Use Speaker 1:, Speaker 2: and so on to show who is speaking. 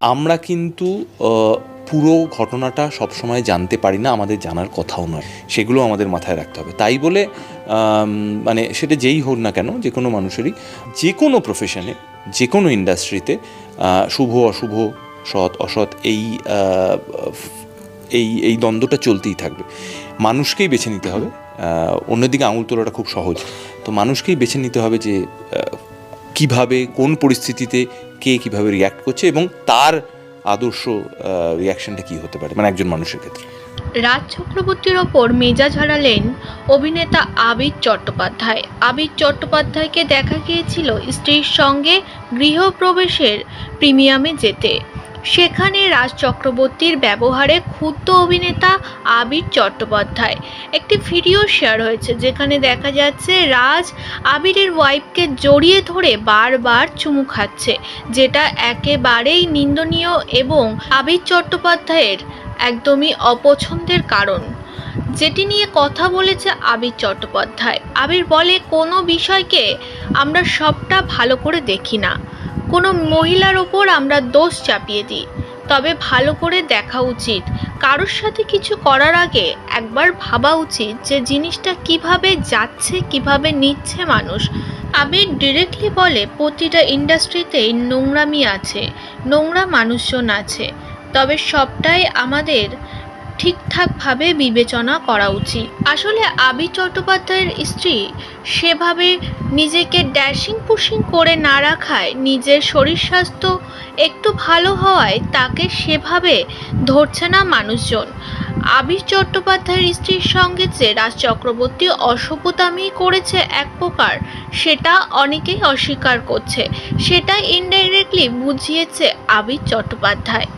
Speaker 1: আমরা কিন্তু পুরো ঘটনাটা সবসময় জানতে পারি না, আমাদের জানার কথাও নয়। সেগুলো আমাদের মাথায় রাখতে হবে। তাই বলে মানে সেটা যেই হোক না কেন, যে কোনো মানুষেরই, যে কোনো প্রফেশনে যে কোনো ইন্ডাস্ট্রিতে শুভ, অশুভ, সৎ, অসৎ, এই এই এই দ্বন্দ্বটা চলতেই থাকবে। মানুষকেই বেছে নিতে হবে। অন্যদিকে আঙুল তোলাটা খুব সহজ। তো মানুষকেই বেছে নিতে হবে যে কীভাবে, কোন পরিস্থিতিতে কে কীভাবে রিয়্যাক্ট করছে এবং তার আদর্শ রিয়াকশনটা কি হতে পারে মানে একজন মানুষের ক্ষেত্রে?
Speaker 2: রাজ চক্রবর্তীর ওপর মেজাজ হারালেন অভিনেতা আবির চট্টোপাধ্যায়। আবির চট্টোপাধ্যায়কে দেখা গিয়েছিল স্ত্রীর সঙ্গে গৃহপ্রবেশের প্রিমিয়ামে যেতে। সেখানে রাজ চক্রবর্তীর ব্যবহারে ক্ষুব্ধ অভিনেতা আবির চট্টোপাধ্যায়। একটি ভিডিও শেয়ার হয়েছে যেখানে দেখা যাচ্ছে রাজ আবিরের ওয়াইফকে জড়িয়ে ধরে বারবার চুমু খাচ্ছে, যেটা একেবারেই নিন্দনীয় এবং আবির চট্টোপাধ্যায়ের একদমই অপছন্দের কারণ। যেটি নিয়ে কথা বলেছে আবির চট্টোপাধ্যায়। আবির বলে, কোনো বিষয়কে আমরা সবটা ভালো করে দেখি না। কোনো মহিলার ওপর আমরা দোষ চাপিয়ে দিই। তবে ভালো করে দেখা উচিত। কারোর সাথে কিছু করার আগে একবার ভাবা উচিত যে জিনিসটা কীভাবে যাচ্ছে, কীভাবে নিচ্ছে মানুষ। আবির ডিরেক্টলি বলে, প্রতিটা ইন্ডাস্ট্রিতেই নোংরামি আছে, নোংরা মানুষজন আছে। তবে সবটাই আমাদের ঠিকঠাকভাবে বিবেচনা করা উচিত। আসলে আবির চট্টোপাধ্যায়ের স্ত্রী সেভাবে নিজেকে ড্যাশিং পুশিং করে না রাখায় নিজের শরীর স্বাস্থ্য একটু ভালো হওয়ায় তাকে সেভাবে ধরছে না মানুষজন। আবির চট্টোপাধ্যায়ের স্ত্রীর সঙ্গে যে রাজ চক্রবর্তী অসভ্যতামি করেছে এক প্রকার, সেটা অনেকেই অস্বীকার করছে। সেটা ইনডাইরেক্টলি বুঝিয়েছে আবির চট্টোপাধ্যায়।